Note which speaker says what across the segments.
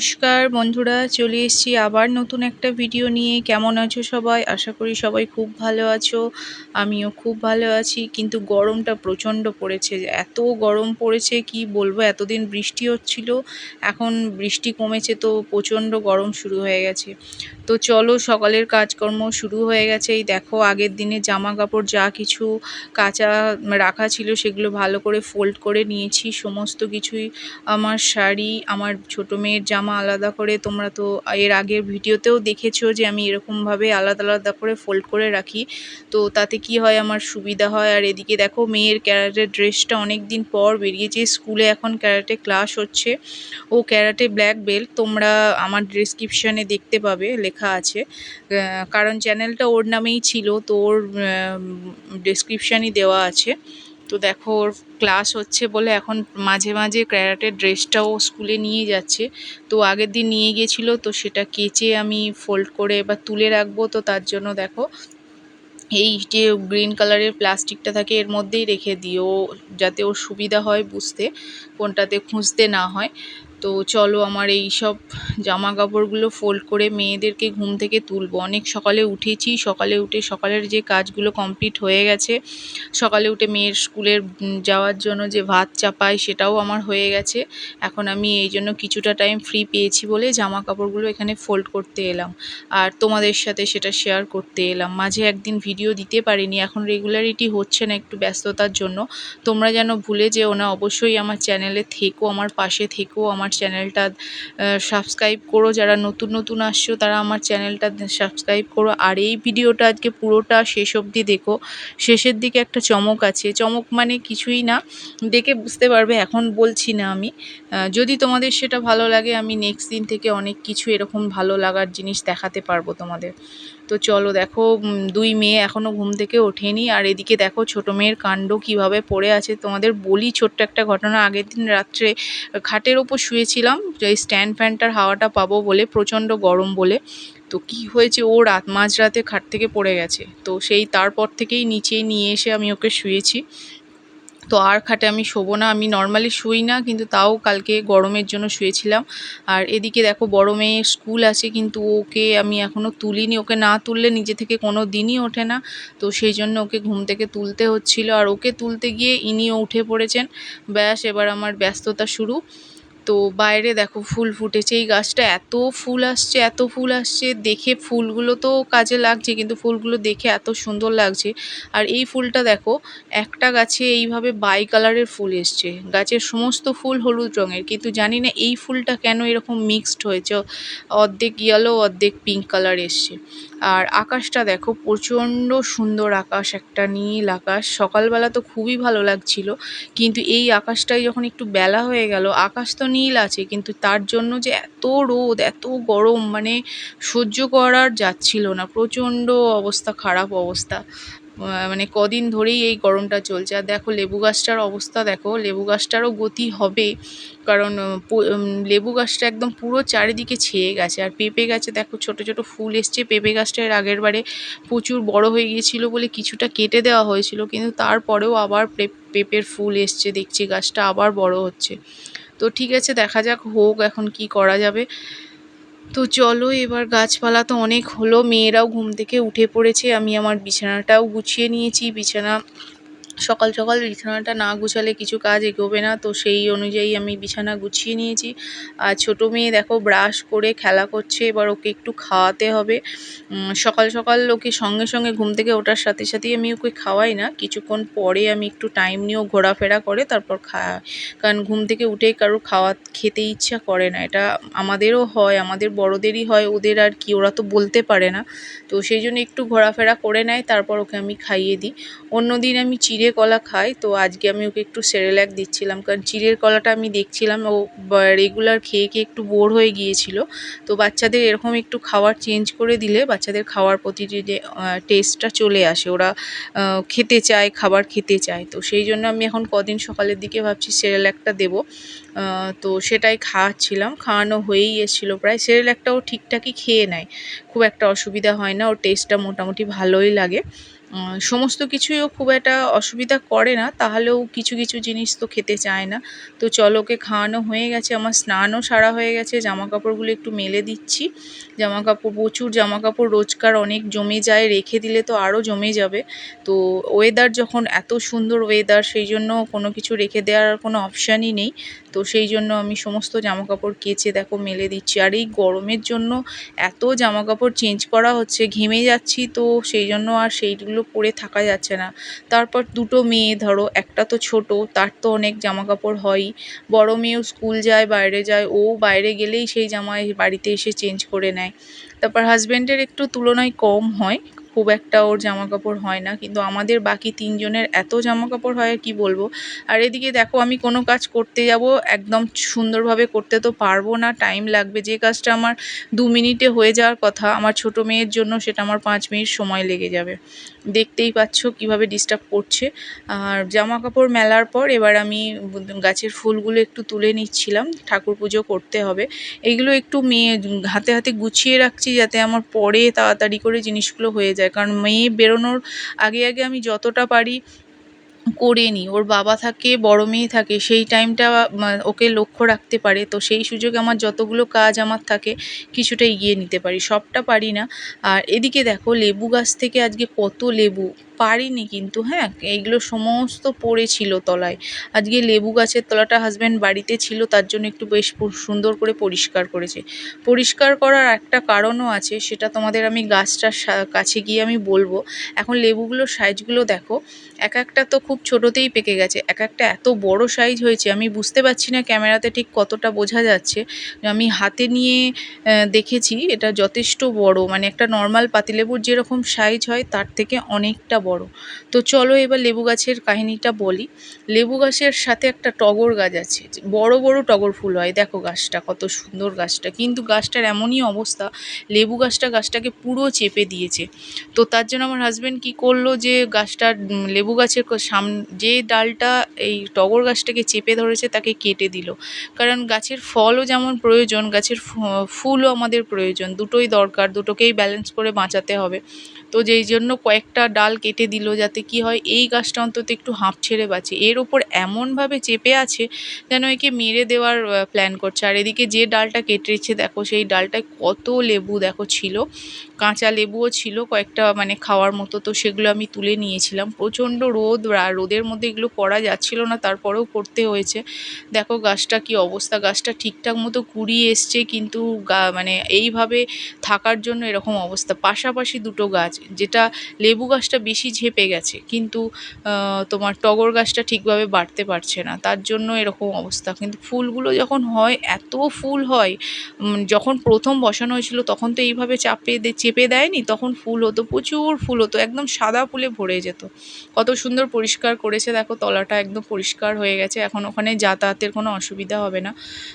Speaker 1: নমস্কার বন্ধুরা, চলে এসেছি আবার নতুন একটা ভিডিও নিয়ে। কেমন আছো সবাই? আশা করি সবাই খুব ভালো আছো, আমিও খুব ভালো আছি। কিন্তু গরমটা প্রচণ্ড পড়েছে। এত গরম পড়েছে, কি বলব, এতদিন বৃষ্টি হচ্ছিল, এখন বৃষ্টি কমেছে তো প্রচণ্ড গরম শুরু হয়ে গেছে। তো চলো সকালের কাজকর্ম শুরু হয়ে গেছে। এই দেখো, আগের দিনে জামা কাপড় যা কিছু কাঁচা রাখা ছিল সেগুলো ভালো করে ফোল্ড করে নিয়েছি। সমস্ত কিছুই আমার শাড়ি, আমার ছোটো মেয়ের জামা আলাদা করে। তোমরা তো এর আগের ভিডিওতেও দেখেছ যে আমি এরকমভাবে আলাদা আলাদা করে ফোল্ড করে রাখি। তো তাতে কি হয়, আমার সুবিধা হয়। আর এদিকে দেখো, মেয়ের ক্যারাটের ড্রেসটা অনেক দিন পর বেরিয়েছে স্কুলে। এখন ক্যারাটে ক্লাস হচ্ছে। ও ক্যারাটে ব্ল্যাক বেল্ট। তোমরা আমার ডিসক্রিপশানে দেখতে পাবে। লেখা আছে। কারণ চ্যানেলটা ওর নামেই ছিল, তো ওর ডিসক্রিপশানই দেওয়া আছে। তো দেখো, ওর ক্লাস হচ্ছে বলে এখন মাঝে মাঝে ক্যারাটের ড্রেসটাও স্কুলে নিয়ে যাচ্ছে। তো আগের দিন নিয়ে গিয়েছিল, তো সেটা কেচে আমি ফোল্ড করে বা তুলে রাখব, তো তার জন্য দেখো, এই যে গ্রিন কালারের প্লাস্টিকটা থাকে, এর মধ্যেই রেখে দিও, যাতে ওর সুবিধা হয় বুঝতে, কোনটাতে খুঁজতে না হয়। তো চলো আমার এই সব জামা কাপড়গুলো ফোল্ড করে মেয়েদেরকে ঘুম থেকে তুলবো। অনেক সকালে উঠেছি, সকালে উঠে সকালের যে কাজগুলো কমপ্লিট হয়ে গেছে, সকালে উঠে মেয়ের স্কুলের যাওয়ার জন্য যে ভাত চাপাই সেটাও আমার হয়ে গেছে। এখন আমি এই জন্য কিছুটা টাইম ফ্রি পেয়েছি বলে জামা কাপড়গুলো এখানে ফোল্ড করতে এলাম। আর তোমাদের সাথে সেটা শেয়ার করতে এলাম। মাঝে একদিন ভিডিও দিতে পারিনি, এখন রেগুলারিটি হচ্ছে না একটু ব্যস্ততার জন্য। তোমরা যেন ভুলে যেও না, অবশ্যই আমার চ্যানেলে থেকো, আমার পাশে থেকো, আমার আমার চ্যানেলটা সাবস্ক্রাইব করো। যারা নতুন নতুন আসছো, তারা আমার চ্যানেলটা সাবস্ক্রাইব করো। আর এই ভিডিওটা আজকে পুরোটা শেষ অবধি দেখো। শেষের দিকে একটা চমক আছে। চমক মানে কিছুই না। দেখে বুঝতে পারবে, এখন বলছি না আমি। যদি তোমাদের সেটা ভালো লাগে, আমি নেক্সট দিন থেকে অনেক কিছু এরকম ভালো লাগার জিনিস দেখাতে পারব তোমাদের। তো চলো দেখো দুই মেয়ে এখনও ঘুম থেকে ওঠেনি। আর এদিকে দেখো, ছোটো মেয়ের কাণ্ড কীভাবে পড়ে আছে। তোমাদের বলি ছোট্ট একটা ঘটনা। আগের দিন রাত্রে খাটের ওপর শুয়েছিলাম, যে স্ট্যান্ড ফ্যানটার হাওয়াটা পাবো বলে, প্রচণ্ড গরম বলে। তো কি হয়েছে? ও রাত, মাঝরাতে খাট থেকে পড়ে গেছে। তো সেই তারপর থেকেই নিচে নিয়ে এসে আমি ওকে শুয়েছি। তো আর খাটে আমি শোবো না, আমি নর্মালি শুই না, কিন্তু তাও কালকে গরমের জন্য শুয়েছিলাম। আর এদিকে দেখো বড় মেয়ের স্কুল আছে, কিন্তু ওকে আমি এখনও তুলিনি। ওকে না তুললে নিজে থেকে কোনো দিনই ওঠে না। তো সেই জন্য ওকে ঘুম থেকে তুলতে হচ্ছিল। আর ওকে তুলতে গিয়ে ইনিও উঠে পড়েছেন। ব্যাস, এবার আমার ব্যস্ততা শুরু। তো বাইরে দেখো ফুল ফুটেছে। এই গাছটা এত ফুল আসছে, এত ফুল আসছে। দেখে ফুলগুলো তো কাজে লাগছে, কিন্তু ফুলগুলো দেখে এত সুন্দর লাগছে। আর এই ফুলটা দেখো, একটা গাছে এইভাবে বাই কালারের ফুল এসছে। গাছের সমস্ত ফুল হলুদ রঙের, কিন্তু জানি না এই ফুলটা কেন এরকম মিক্সড হয়েছে। অর্ধেক ইয়েলো অর্ধেক পিঙ্ক কালার এসছে। আর আকাশটা দেখো, প্রচণ্ড সুন্দর আকাশ, একটা নীল আকাশ। সকালবেলা তো খুবই ভালো লাগছিল, কিন্তু এই আকাশটাই যখন একটু বেলা হয়ে গেল, আকাশ তো নীল আছে, কিন্তু তার জন্য যে এত রোদ, এত গরম মানে সহ্য করার যাচ্ছিল না। প্রচণ্ড অবস্থা, খারাপ অবস্থা। মানে কদিন ধরেই এই গরমটা চলছে। আর দেখো, লেবু গাছটার অবস্থা দেখো, লেবু গাছটারও গতি হবে। কারণ লেবু গাছটা একদম পুরো চারিদিকে ছেয়ে গেছে। আর পেঁপে গাছে দেখো, ছোট ছোট ফুল এসছে। পেঁপে গাছটা এর আগের বারে প্রচুর বড় হয়ে গিয়েছিল বলে কিছুটা কেটে দেওয়া হয়েছিল। কিন্তু তারপরেও আবার পেঁপের ফুল এসছে, দেখছি গাছটা আবার বড় হচ্ছে। তো ঠিক আছে, দেখা যাক হোক এখন কি করা যাবে। তো চলো, এবার গাছপালা তো অনেক হলো, মেয়েরাও ঘুম থেকে উঠে পড়েছে, আমি আমার বিছানাটাও গুছিয়ে নিয়েছি, বিছানা সকাল সকাল বিছানাটা না গুছালে কিছু কাজ এগোবে না। তো সেই অনুযায়ী আমি বিছানা গুছিয়ে নিয়েছি। আর ছোটো মেয়ে দেখো ব্রাশ করে খেলা করছে, এবার ওকে একটু খাওয়াতে হবে। সকাল সকাল ওকে সঙ্গে সঙ্গে ঘুম থেকে ওঠার সাথে সাথেই আমি ওকে খাওয়াই না। কিছুক্ষণ পরে আমি একটু টাইম নিয়েও ঘোরাফেরা করে, তারপর খাওয়াই কারণ ঘুম থেকে উঠেই কারও খাওয়া খেতে ইচ্ছা করে না। এটা আমাদেরও হয়, আমাদের বড়দেরই হয়, ওদের আর কি, ওরা তো বলতে পারে না। তো সেই জন্য একটু ঘোরাফেরা করে নেয়, তারপর ওকে আমি খাইয়ে দিই। অন্য দিন আমি চিড়ে কলা খাই, তো আজকে আমি ওকে একটু সেরেল্যাক দিচ্ছিলাম, কারণ চিড়ের কলাটা আমি দেখছিলাম, ও রেগুলার খেয়ে খেয়ে একটু বোর হয়ে গিয়েছিল। তো বাচ্চাদের এরকম একটু খাবার চেঞ্জ করে দিলে বাচ্চাদের খাওয়ার প্রতি যে টেস্টটা চলে আসে, ওরা খেতে চায়, খাবার খেতে চায়। তো সেই জন্য আমি এখন কদিন সকালের দিকে ভাবছি সেরেল্যাকটা দেবো। তো সেটাই খাওয়াচ্ছিলাম খাওয়ানো হয়েই এসেছিল প্রায় সেরেল্যাকটাও ঠিকঠাকই খেয়ে নেয়। খুব একটা অসুবিধা হয় না, ওর টেস্টটা মোটামুটি ভালোই লাগে। সমস্ত কিছুই ও খুব একটা অসুবিধা করে না, তাহলেও কিছু কিছু জিনিস তো খেতে চায় না। তো চলো ওকে খাওয়ানো হয়ে গেছে, আমার স্নানও সারা হয়ে গেছে জামা কাপড়গুলো একটু মেলে দিচ্ছি। জামা কাপড় প্রচুর জামা কাপড় রোজকার অনেক জমে যায়, রেখে দিলে তো আরও জমে যাবে। তো ওয়েদার যখন এত সুন্দর ওয়েদার সেই জন্য কোনো কিছু রেখে দেওয়ার কোনো অপশানই নেই। তো সেই জন্য আমি সমস্ত জামা কাপড় কেচে, দেখো, মেলে দিচ্ছি। আর এই গরমের জন্য এত জামা কাপড় চেঞ্জ করা হচ্ছে, ঘেমে যাচ্ছি তো সেই জন্য আর সেইগুলো পরে থাকা যাচ্ছে না। তারপর দুটো মেয়ে, ধরো, একটা তো ছোট, তার তো অনেক জামা কাপড় হয়ই। বড়ো মেয়েও স্কুল যায়, বাইরে যায়, ও বাইরে গেলেই সেই জামা বাড়িতে এসে চেঞ্জ করে নেয়। তারপর হাজব্যান্ডের একটু তুলনায় কম হয়। খুব একটা ওর জামা কাপড় হয় না, কিন্তু আমাদের বাকি তিনজনের এত জামা কাপড় হয় কি বলব। আর এদিকে দেখো আমি কোনো কাজ করতে যাব, একদম সুন্দরভাবে করতে তো পারব না টাইম লাগবে। যে কাজটা আমার দু মিনিটে হয়ে যাওয়ার কথা, আমার ছোট মেয়ের জন্য সেটা আমার পাঁচ মিনিট সময় লেগে যাবে। দেখতেই পাচ্ছ কীভাবে ডিস্টার্ব করছে। আর জামা কাপড় মেলার পর এবার আমি গাছের ফুলগুলো একটু তুলে নিচ্ছিলাম, ঠাকুর পুজো করতে হবে। এগুলো একটু মেয়ে হাতে হাতে গুছিয়ে রাখছি যাতে আমার পরে তাড়াতাড়ি করে জিনিসগুলো হয়ে যায়। কারণ মেয়ে বেরোনোর আগে আগে আমি যতটা পারি করে নিই। ওর বাবা থাকে, বড় মেয়ে থাকে, সেই টাইমটা ওকে লক্ষ্য রাখতে পারে। তো সেই সুযোগে আমার যতগুলো কাজ আমার থাকে, কিছুটা এগিয়ে নিতে পারি। সবটা পারি না। আর এদিকে দেখো, লেবু গাছ থেকে আজকে কত লেবু পারিনি কিন্তু হ্যাঁ? এইগুলো সমস্ত পড়েছিল তলায়। আজকে লেবু গাছের তলাটা হাজব্যান্ড বাড়িতে ছিল, তার জন্য একটু বেশ সুন্দর করে পরিষ্কার করেছে। পরিষ্কার করার একটা কারণও আছে, সেটা তোমাদের আমি গাছটার কাছে গিয়ে আমি বলব। এখন লেবুগুলোর সাইজগুলো দেখো, এক একটা তো খুব ছোটোতেই পেকে গেছে, এক একটা এত বড় সাইজ হয়েছে, আমি বুঝতে পারছি না ক্যামেরাতে ঠিক কতটা বোঝা যাচ্ছে। আমি হাতে নিয়ে দেখেছি, এটা যথেষ্ট বড় মানে একটা নর্মাল পাতিলেবুর যেরকম সাইজ হয়, তার থেকে অনেকটা বড়। তো চলো এবার লেবু গাছের কাহিনিটা বলি। লেবু গাছের সাথে একটা টগর গাছ আছে বড় বড় টগর ফুল হয়। দেখো গাছটা, কত সুন্দর গাছটা। কিন্তু গাছটার এমনই অবস্থা, লেবু গাছটা গাছটাকে পুরো চেপে দিয়েছে। তো তার জন্য আমার হাজব্যান্ড কি করল যে, গাছটার লেবু গাছের সাম, যে ডালটা এই টগর গাছটাকে চেপে ধরেছে তাকে কেটে দিল। কারণ গাছের ফলও যেমন প্রয়োজন, গাছের ফুলও আমাদের প্রয়োজন। দুটোই দরকার, দুটোকেই ব্যালেন্স করে বাঁচাতে হবে। তো যেই জন্য কয়েকটা ডাল কেটে দিল যাতে কি হয়, এই গাছটা অন্তত একটু হাঁপ ছেড়ে বাঁচে। এর ওপর এমনভাবে চেপে আছে যেন একে মেরে দেওয়ার প্ল্যান করছে। আর এদিকে যে ডালটা কেটেছে, দেখো সেই ডালটায় কত লেবু দেখো ছিল। কাঁচা লেবুও ছিল, কয়েকটা মানে খাওয়ার মতো। তো সেগুলো আমি তুলে নিয়েছিলাম। প্রচণ্ড রোদ রোদের মধ্যে এগুলো করা যাচ্ছিল না, তারপরেও করতে হয়েছে। দেখো গাছটা কি অবস্থা। গাছটা ঠিকঠাক মতো কুড়িয়ে এসছে, কিন্তু গা মানে এইভাবে থাকার জন্য এরকম অবস্থা। পাশাপাশি দুটো গাছ, যেটা লেবু গাছটা বেশি ঝেপে গেছে। কিন্তু তোমার টগর গাছটা ঠিকভাবে বাড়তে পারছে না। তার জন্য এরকম অবস্থা। কিন্তু ফুলগুলো যখন হয়, এত ফুল হয় যখন প্রথম বসানো হয়েছিল, তখন তো এইভাবে চাপে চেপে দেয়নি? তখন ফুল হতো, প্রচুর ফুল হতো, একদম সাদা ফুলে ভরে যেত। কত সুন্দর পরিষ্কার করেছে, দেখো, তলাটা একদম পরিষ্কার হয়ে গেছে। এখন ওখানে যাতায়াতের কোনো অসুবিধা হবে না।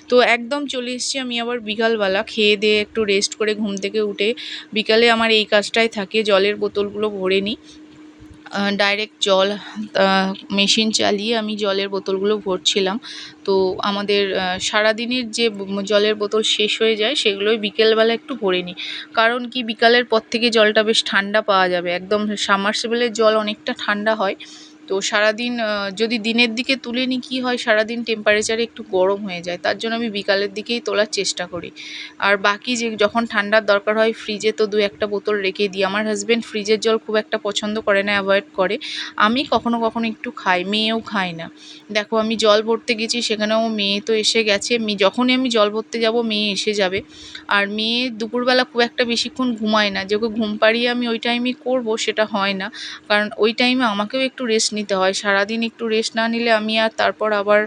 Speaker 1: তো একদম চলে এসেছি আমি আবার বিকালবেলা। খেয়ে দিয়ে একটু রেস্ট করে ঘুম থেকে উঠে বিকালে আমার এই কাজটাই থাকে, জলের বোতলগুলো ভরে নিই। ডাইরেক্ট জল মেশিন চালিয়ে আমি জলের বোতলগুলো ভরছিলাম। তো আমাদের সারাদিনের যে জলের বোতল শেষ হয়ে যায়, সেগুলোই বিকেলবেলা একটু ভরে নিই। কারণ কি, বিকালের পর থেকে জলটা বেশ ঠান্ডা পাওয়া যাবে। একদম সাবমার্সিবলের জল অনেকটা ঠান্ডা হয়। তো সারাদিন যদি দিনের দিকে তুলে নিই কী হয়, সারাদিন টেম্পারেচারে একটু গরম হয়ে যায়, তার জন্য আমি বিকালের দিকেই তোলার চেষ্টা করি। আর বাকি যে যখন ঠান্ডার দরকার হয় ফ্রিজে তো দু একটা বোতল রেখে দিই। আমার হাজব্যান্ড ফ্রিজের জল খুব একটা পছন্দ করে না অ্যাভয়েড করে। আমি কখনো কখনো একটু খাই, মেয়েও খায় না। দেখো, আমি জল ভরতে গেছি, সেখানেও মেয়ে তো এসে গেছে। যখনই আমি জল ভরতে যাব, মেয়ে এসে যাবে। আর মেয়ে দুপুরবেলা খুব একটা বেশিক্ষণ ঘুমায় না। যে ওকে ঘুম পাড়িয়ে আমি ওই টাইমে করব, সেটা হয় না। কারণ ওই টাইমে আমাকেও একটু রেস্ট নিতে হয়। সারাদিন একটু রেস্ট না নিলে আমি আর তারপর আবার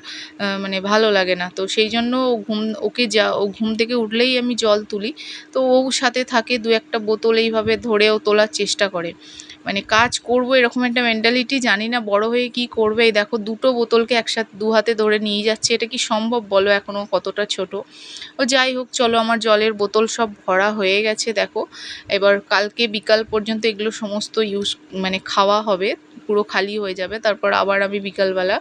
Speaker 1: মানে ভালো লাগে না। তো সেই জন্য ও ঘুম, ওকে যা, ও ঘুম থেকে উঠলেই আমি জল তুলি। তো ও সাথে থাকে, দু একটা বোতল এইভাবে ধরেও তোলার চেষ্টা করে। মানে কাজ করব এরকম একটা মেন্টালিটি জানি না বড় হয়ে কি করবে। এই দেখো দুটো বোতলকে একসাথে দু হাতে ধরে নিয়ে যাচ্ছে। এটা কি সম্ভব বলো এখনও কতটা ছোট? ও যাই হোক, চলো আমার জলের বোতল সব ভরা হয়ে গেছে, দেখো। এবার কালকে বিকাল পর্যন্ত এগুলো সমস্ত ইউজ মানে খাওয়া হবে। পুরো খালি হয়ে যাবে। তারপর আবার আমি বিকালবেলা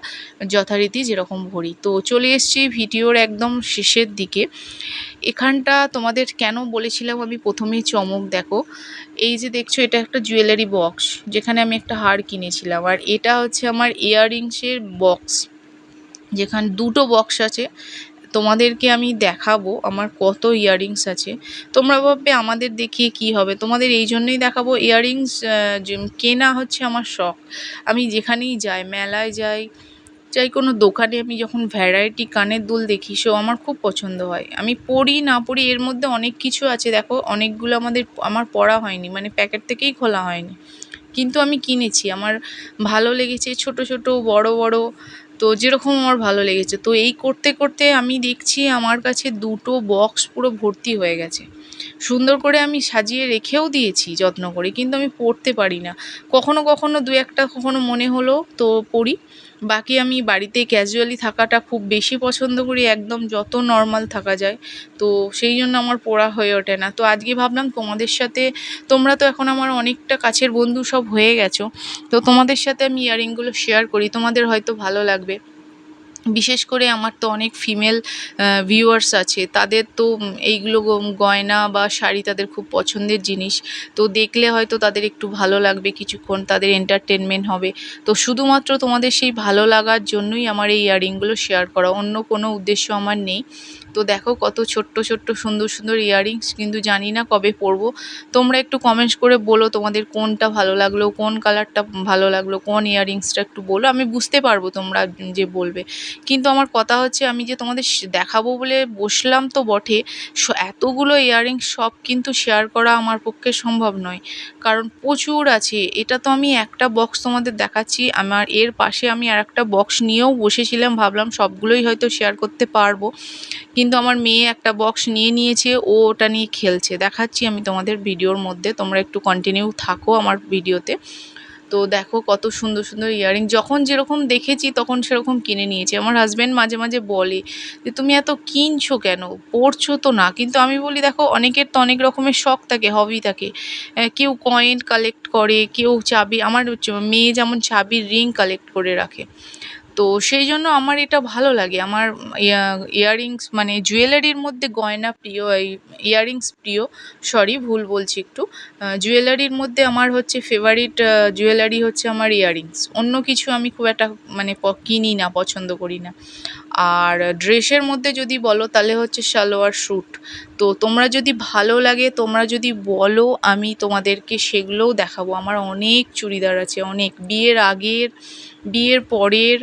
Speaker 1: যথারীতি যেরকম ভরি। তো চলে এসেছি ভিডিওর একদম শেষের দিকে। এখানটা তোমাদের কেন বলেছিলাম আমি প্রথমেই চমক দেখো। এই যে দেখছ, এটা একটা জুয়েলারি বক্স যেখানে আমি একটা হার কিনেছিলাম। আর এটা হচ্ছে আমার ইয়াররিংসের বক্স যেখানে দুটো বক্স আছে। তোমাদেরকে আমি দেখাবো, আমার কত ইয়াররিংস আছে। তোমরা ভাববে, আমাদের দেখিয়ে কি হবে? তোমাদের এই জন্যই দেখাবো ইয়াররিংস কেনা হচ্ছে আমার শখ। আমি যেখানেই যাই, মেলায় যাই চাই কোনো দোকানে, আমি যখন ভ্যারাইটি কানের দুল দেখি, সো আমার খুব পছন্দ হয়। আমি পড়ি না পড়ি এর মধ্যে অনেক কিছু আছে। দেখো, অনেকগুলো আমাদের, আমার পড়া হয়নি মানে প্যাকেট থেকেই খোলা হয়নি। কিন্তু আমি কিনেছি, আমার ভালো লেগেছে, ছোট ছোট, বড় বড় তো যেরকম আমার ভালো লেগেছে। তো এই করতে করতে আমি দেখছি আমার কাছে দুটো বক্স পুরো ভর্তি হয়ে গেছে। সুন্দর করে আমি সাজিয়ে রেখেও দিয়েছি, যত্ন করে। কিন্তু আমি পড়তে পারি না। কখনো কখনো দু একটা কখনো মনে হলো তো পড়ি। বাকি আমি বাড়িতে ক্যাজুয়ালি থাকাটা খুব বেশি পছন্দ করি, একদম যত নর্মাল থাকা যায়। তো সেই জন্য আমার পড়া হয়ে ওঠে না। তো আজকে ভাবলাম তোমাদের সাথে, তোমরা তো এখন আমার অনেকটা কাছের বন্ধু সব হয়ে গেছো, তো তোমাদের সাথে আমি ইয়ারিংগুলো শেয়ার করি। তোমাদের হয়তো ভালো লাগবে। বিশেষ করে আমার তো অনেক ফিমেল ভিউয়ার্স আছে। তাদের তো এইগুলো গয়না বা শাড়ি তাদের খুব পছন্দের জিনিস। তো দেখলে হয়তো তাদের একটু ভালো লাগবে, কিছুক্ষণ তাদের এন্টারটেনমেন্ট হবে। তো শুধুমাত্র তোমাদের সেই ভালো লাগার জন্যই আমার এই ইয়াররিংগুলো শেয়ার করা। অন্য কোনো উদ্দেশ্য আমার নেই। তো দেখো কত ছোট্ট ছোট্ট, সুন্দর সুন্দর ইয়াররিংস কিন্তু জানি না কবে পরবো। তোমরা একটু কমেন্টস করে বলো তোমাদের কোনটা ভালো লাগল, কোন কালারটা ভালো লাগল, কোন ইয়াররিংসটা একটু বলো। আমি বুঝতে পারব তোমরা যে বলবে। কিন্তু আমার কথা হচ্ছে আমি যে তোমাদের দেখাবো বলে বসলাম তো বটে এতগুলো ইয়াররিংস সব কিন্তু শেয়ার করা আমার পক্ষে সম্ভব নয়। কারণ প্রচুর আছে, এটা তো আমি একটা বক্স তোমাদের দেখাচ্ছি, আমার এর পাশে আমি আর একটা বক্স নিয়েও বসেছিলাম, ভাবলাম সবগুলোই হয়তো শেয়ার করতে পারব। কিন্তু আমার মেয়ে একটা বক্স নিয়ে নিয়েছে, ও ওটা নিয়ে খেলছে। দেখাচ্ছি আমি তোমাদের ভিডিওর মধ্যে, তোমরা একটু কন্টিনিউ থাকো আমার ভিডিওতে তো দেখো কত সুন্দর সুন্দর ইয়ারিং। যখন যেরকম দেখেছি তখন সেরকম কিনে নিয়েছি। আমার হাজব্যান্ড মাঝে মাঝে বলে যে, তুমি এত কিনছো কেন? পড়ছো তো না। কিন্তু আমি বলি, দেখো, অনেকের তো অনেক রকমের শখ থাকে হবি থাকে। কেউ কয়েন কালেক্ট করে, কেউ চাবি আমার মেয়ে যেমন চাবির রিং কালেক্ট করে রাখে। তো সেই জন্য আমার এটা ভালো লাগে। আমার ইয়াররিংস মানে জুয়েলারির মধ্যে গয়না প্রিয়, এই ইয়াররিংস প্রিয়। সরি ভুল বলছি একটু। জুয়েলারির মধ্যে আমার হচ্ছে ফেভারিট জুয়েলারি হচ্ছে আমার ইয়াররিংস অন্য কিছু আমি খুব একটা মানে কিনি না, পছন্দ করি না। আর ড্রেসের মধ্যে যদি বলো, তাহলে হচ্ছে সালোয়ার স্যুট তো তোমরা যদি ভালো লাগে, তোমরা যদি বলো, আমি তোমাদেরকে সেগুলোও দেখাবো। আমার অনেক চুড়িদার আছে, অনেক। বিয়ের আগের বিয়ের পরের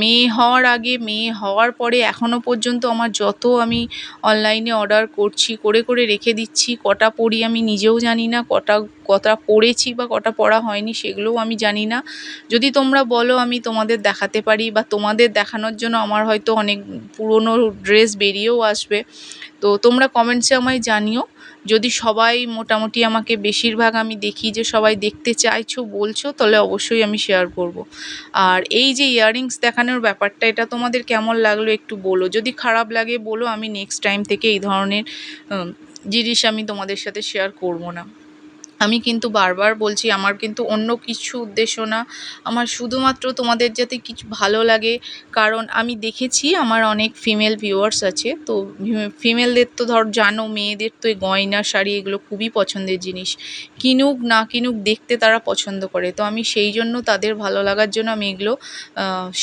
Speaker 1: মেয়ে হওয়ার আগে, মেয়ে হওয়ার পরে এখনও পর্যন্ত আমার যত আমি অনলাইনে অর্ডার করছি, করে করে রেখে দিচ্ছি, কটা পরি আমি নিজেও জানি না, কটা কটা পরেছি বা কটা পরা হয়নি সেগুলোও আমি জানি না। যদি তোমরা বলো আমি তোমাদের দেখাতে পারি বা তোমাদের দেখানোর জন্য আমার হয়তো অনেক পুরনো ড্রেস বেরিয়েও আসবে। তো তোমরা কমেন্টসে আমায় জানিও। যদি সবাই মোটামুটি আমাকে বেশিরভাগ আমি দেখি যে সবাই দেখতে চাইছো, বলছো, তাহলে অবশ্যই আমি শেয়ার করব। আর এই যে ইয়াররিংস দেখানোর ব্যাপারটা, এটা তোমাদের কেমন লাগল একটু বলো। যদি খারাপ লাগে, বলো, আমি নেক্সট টাইম থেকে এই ধরনের জিনিস আমি তোমাদের সাথে শেয়ার করব না। আমি কিন্তু বারবার বলছি, আমার কিন্তু অন্য কিছু উদ্দেশ্য না। আমার শুধুমাত্র তোমাদের যাতে কিছু, ভালো লাগে। কারণ আমি দেখেছি আমার অনেক ফিমেল ভিউয়ার্স আছে। তো ফিমেলদের তো ধর জানো, মেয়েদের তো এই গয়না, শাড়ি এগুলো খুবই পছন্দের জিনিস। কিনুক না কিনুক দেখতে তারা পছন্দ করে। তো আমি সেই জন্য তাদের ভালো লাগার জন্য আমি এগুলো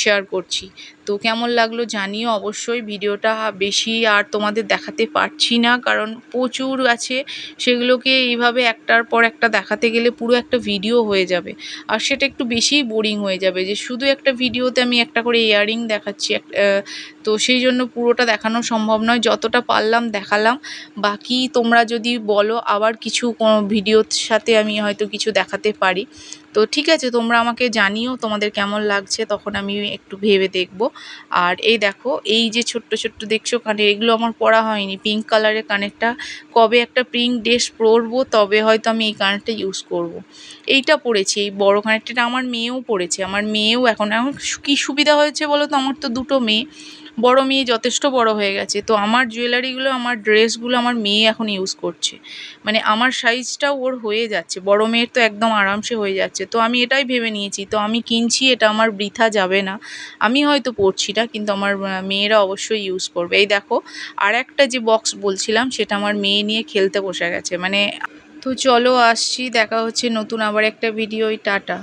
Speaker 1: শেয়ার করছি। তো কেমন লাগল জানিও। অবশ্যই ভিডিওটা বেশি আর তোমাদের দেখাতে পারছি না, কারণ প্রচুর আছে। সেগুলোকে এইভাবে একটার পর একটা দেখাতে গেলে পুরো একটা ভিডিও হয়ে যাবে। আর সেটা একটু বেশিই বোরিং হয়ে যাবে যে শুধু একটা ভিডিওতে আমি একটা করে ইয়াররিং দেখাচ্ছি তো সেই জন্য পুরোটা দেখানো সম্ভব নয়। যতটা পারলাম দেখালাম। বাকি তোমরা যদি বলো, আবার কিছু কোনো ভিডিওর সাথে আমি হয়তো কিছু দেখাতে পারি। তো ঠিক আছে, তোমরা আমাকে জানিও তোমাদের কেমন লাগছে, তখন আমি একটু ভেবে দেখব। আর এই দেখো, এই যে ছোট্ট ছোট্ট দেখছ কানের এগুলো আমার পরা হয়নি। পিঙ্ক কালারের কানেরটা, কবে একটা পিঙ্ক ড্রেস পরবো, তবে হয়তো আমি এই কানেরটা ইউজ করব। এইটা পরেছি এই বড় কানেরটা আমার মেয়েও পরেছে আমার মেয়েও এখন এখন কী সুবিধা হয়েছে বলো তো? আমার তো দুটো মেয়ে। বড় মেয়ে যথেষ্ট বড় হয়ে গেছে। তো আমার জুয়েলারিগুলো আমার ড্রেসগুলো আমার মেয়ে এখন ইউজ করছে। মানে আমার সাইজটাও ওর হয়ে যাচ্ছে। বড় মেয়ের তো একদম আরামসে হয়ে যাচ্ছে। তো আমি এটাই ভেবে নিয়েছি, তো আমি কিনছি, এটা আমার বৃথা যাবে না। আমি হয়তো পরছি না, কিন্তু আমার মেয়েরা অবশ্যই ইউজ করবে। এই দেখো আর একটা যে বক্স বলছিলাম, সেটা আমার মেয়ে নিয়ে খেলতে বসে গেছে। মানে তো চলো আসছি, দেখা হচ্ছে নতুন আবার একটা ভিডিও টাটা।